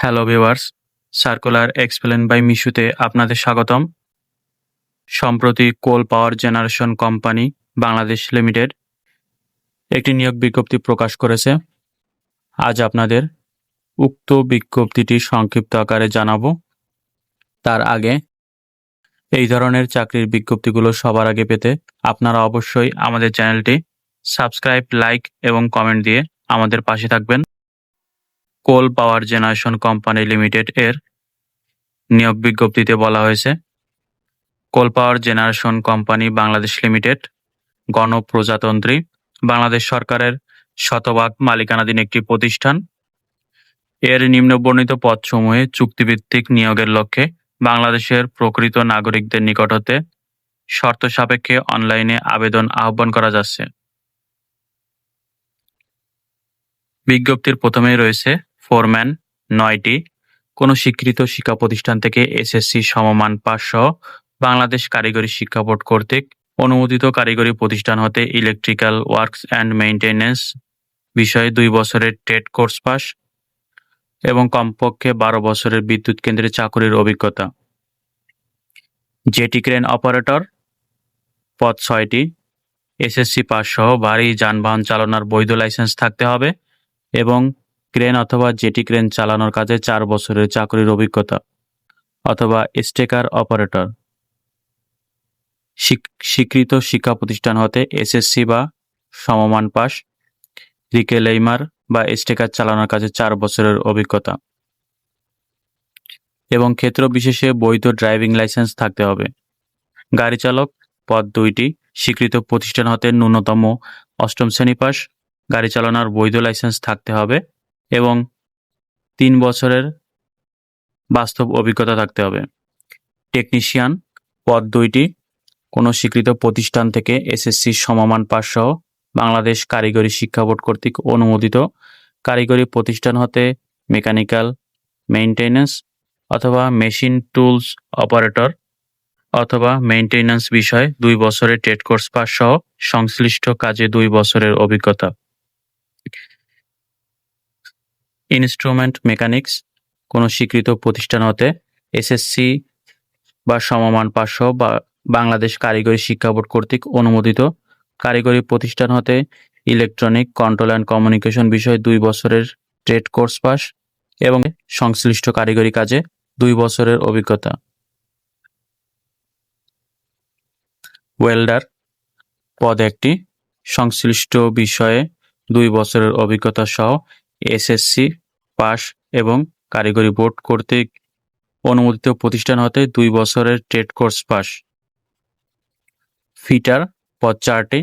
Hello viewers circular explain by মিশুতে আপনাদের স্বাগতম। সম্প্রতি coal power generation company Bangladesh limited একটি নিয়োগ বিজ্ঞপ্তি প্রকাশ করেছে। আজ আপনাদের উক্ত বিজ্ঞপ্তিটি সংক্ষিপ্ত আকারে জানাব। তার আগে এই ধরনের চাকরির বিজ্ঞপ্তিগুলো সবার আগে পেতে আপনারা অবশ্যই আমাদের চ্যানেলটি সাবস্ক্রাইব, লাইক এবং কমেন্ট দিয়ে আমাদের পাশে থাকবেন। Coal power generation company limited এর নিয়োগ বিজ্ঞপ্তিতে বলা হয়েছে। Coal power generation company Bangladesh limited, গণপ্রজাতন্ত্রী, বাংলাদেশ সরকারের শতভাগ মালিকানাধীন একটি প্রতিষ্ঠান। এর নিম্নবর্ণিত পদসমূহে চুক্তিভিত্তিক নিয়োগের লক্ষ্যে বাংলাদেশের প্রকৃত নাগরিকদের নিকট হতে শর্ত সাপেক্ষে অনলাইনে আবেদন আহ্বান করা যাচ্ছে। বিজ্ঞপ্তির প্রথমেই রয়েছে ফোরম্যান, নয়টি। কোনো স্বীকৃত শিক্ষা প্রতিষ্ঠান থেকে এসএসসি সমমান পাস সহ বাংলাদেশ কারিগরি শিক্ষা বোর্ড কর্তৃক অনুমোদিত কারিগরি প্রতিষ্ঠান হতে ইলেকট্রিক্যাল ওয়ার্কস অ্যান্ড মেইনটেনেন্স বিষয়ে দুই বছরের টেট কোর্স পাস এবং কমপক্ষে বারো বছরের বিদ্যুৎ কেন্দ্রে চাকরির অভিজ্ঞতা। জেটি ক্রেন অপারেটর, পদ ছয়টি। এসএসসি পাস সহ ভারী যানবাহন চালানোর বৈধ লাইসেন্স থাকতে হবে এবং ক্রেন অথবা জেটি ক্রেন চালানোর কাজে চার বছরের চাকরির অভিজ্ঞতা অথবা স্টেকার অপারেটর। স্বীকৃত শিক্ষা প্রতিষ্ঠান হতে এসএসসি বা সমমান পাস, রিকেলেইমার বা স্টেকার চালানোর কাজে চার বছরের অভিজ্ঞতা। এবং ক্ষেত্র বিশেষে বৈধ ড্রাইভিং লাইসেন্স থাকতে হবে। গাড়ি চালক পদ দুইটি, স্বীকৃত প্রতিষ্ঠান হতে ন্যূনতম অষ্টম শ্রেণি পাস, গাড়ি চালানোর বৈধ লাইসেন্স থাকতে হবে। এবং তিন বছরের বাস্তব অভিজ্ঞতা থাকতে হবে। টেকনিশিয়ান পদ দুইটি, কোনো স্বীকৃত প্রতিষ্ঠান থেকে এসএসসি সমমান পাস সহ বাংলাদেশ কারিগরি শিক্ষা বোর্ড কর্তৃক অনুমোদিত কারিগরি প্রতিষ্ঠান হতে মেকানিক্যাল মেইনটেনেন্স অথবা মেশিন টুলস অপারেটর অথবা মেইনটেনেন্স বিষয়ে দুই বছরের টেট কোর্স পাস সহ সংশ্লিষ্ট কাজে দুই বছরের অভিজ্ঞতা। ইনস্ট্রুমেন্ট মেকানিক্স, কোনো স্বীকৃত প্রতিষ্ঠান হতে এসএসসি বা সমমান সহ বা বাংলাদেশ কারিগরি শিক্ষা বোর্ড কর্তৃক অনুমোদিত কারিগরি প্রতিষ্ঠান হতে ইলেকট্রনিক কন্ট্রোল অ্যান্ড কমিউনিকেশন বিষয়ে দুই বছরের ট্রেড কোর্স পাস এবং সংশ্লিষ্ট কারিগরি কাজে দুই বছরের অভিজ্ঞতা। ওয়েল্ডার পদ একটি সংশ্লিষ্ট বিষয়ে দুই বছরের অভিজ্ঞতা সহ এসএসসি পাস এবং কারিগরি বোর্ড কর্তৃক অনুমোদিত প্রতিষ্ঠান হতে দুই বছরের ট্রেড কোর্স পাস। ফিটার পদ চারটি।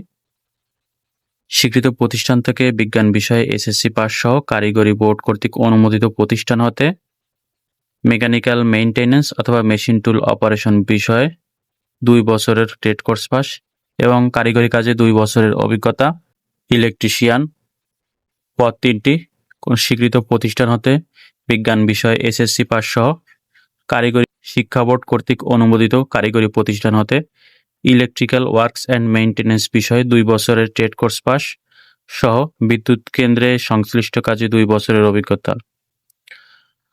স্বীকৃত প্রতিষ্ঠান থেকে বিজ্ঞান বিষয়ে এসএসসি পাস সহ কারিগরি বোর্ড কর্তৃক অনুমোদিত প্রতিষ্ঠান হতে মেকানিক্যাল মেইনটেনেন্স অথবা মেশিন টুল অপারেশন বিষয়ে দুই বছরের ট্রেড কোর্স পাস এবং কারিগরি কাজে দুই বছরের অভিজ্ঞতা, ইলেকট্রিশিয়ান। পদ তিনটি। কোন স্বীকৃত প্রতিষ্ঠান হতে বিজ্ঞান বিষয়ে এসএসসি পাস সহ কারিগরি শিক্ষা বোর্ড কর্তৃক অনুমোদিত কারিগরি প্রতিষ্ঠান হতে ইলেকট্রিক্যাল ওয়ার্কস অ্যান্ড মেইনটেনেন্স বিষয়ে দুই বছরের ট্রেড কোর্স পাস সহ বিদ্যুৎ কেন্দ্রে সংশ্লিষ্ট কাজে দুই বছরের অভিজ্ঞতা।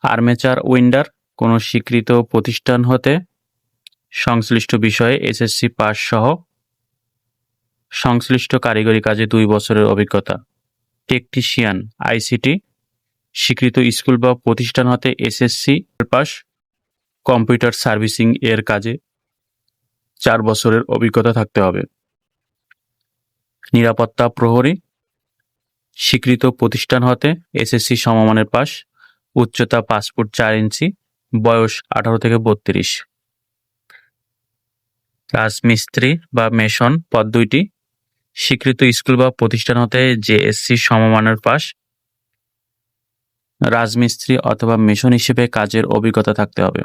আর্মেচার উইন্ডার, কোনো স্বীকৃত প্রতিষ্ঠান হতে সংশ্লিষ্ট বিষয়ে এসএসসি পাস সহ সংশ্লিষ্ট কারিগরি কাজে দুই বছরের অভিজ্ঞতা। টেকনিশিয়ান, আইসিটি, স্বীকৃত স্কুল বা প্রতিষ্ঠান হতে এসএসসি, পাস, কম্পিউটার সার্ভিসিং এর কাজে চার বছরের অভিজ্ঞতা থাকতে হবে। নিরাপত্তা প্রহরী, স্বীকৃত প্রতিষ্ঠান হতে এসএসসি সমমানের পাস, উচ্চতা পাসপোর্ট চার ইঞ্চি, বয়স আঠারো থেকে বত্রিশ। রাজমিস্ত্রি বা মেশন পদ দুইটি স্বীকৃত স্কুল বা প্রতিষ্ঠান হতে যে জেএসসি সমমানের পাশ, রাজমিস্ত্রি অথবা মিশন হিসেবে কাজের অভিজ্ঞতা থাকতে হবে।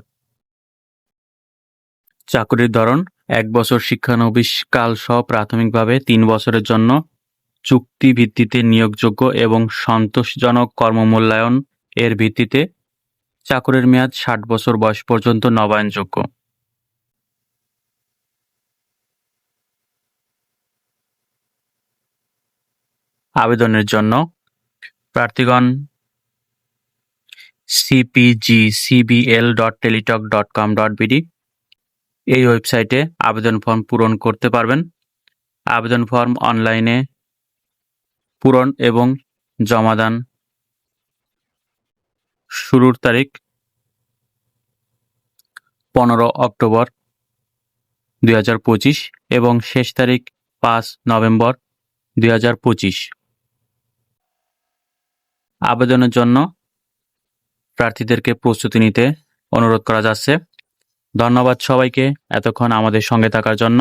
চাকরির ধরন, এক বছর শিক্ষানবিশ কাল সহ প্রাথমিকভাবে তিন বছরের জন্য চুক্তি ভিত্তিতে নিয়োগযোগ্য এবং সন্তোষজনক কর্মমূল্যায়ন এর ভিত্তিতে চাকরির মেয়াদ ষাট বছর বয়স পর্যন্ত নবায়নযোগ্য। আবেদনের জন্য। প্রার্থীগণ CPG CBL dot Teletalk dot com dot BD এই ওয়েবসাইটে আবেদন ফর্ম পূরণ করতে পারবেন। আবেদন ফর্ম অনলাইনে পূরণ এবং জমাদান শুরুর তারিখ পনেরো অক্টোবর দুই হাজার পঁচিশ এবং শেষ তারিখ পাঁচ নভেম্বর দুই হাজার পঁচিশ। আবেদনের জন্য প্রার্থীদেরকে প্রস্তুতি নিতে অনুরোধ করা যাচ্ছে। ধন্যবাদ সবাইকে এতক্ষণ আমাদের সঙ্গে থাকার জন্য।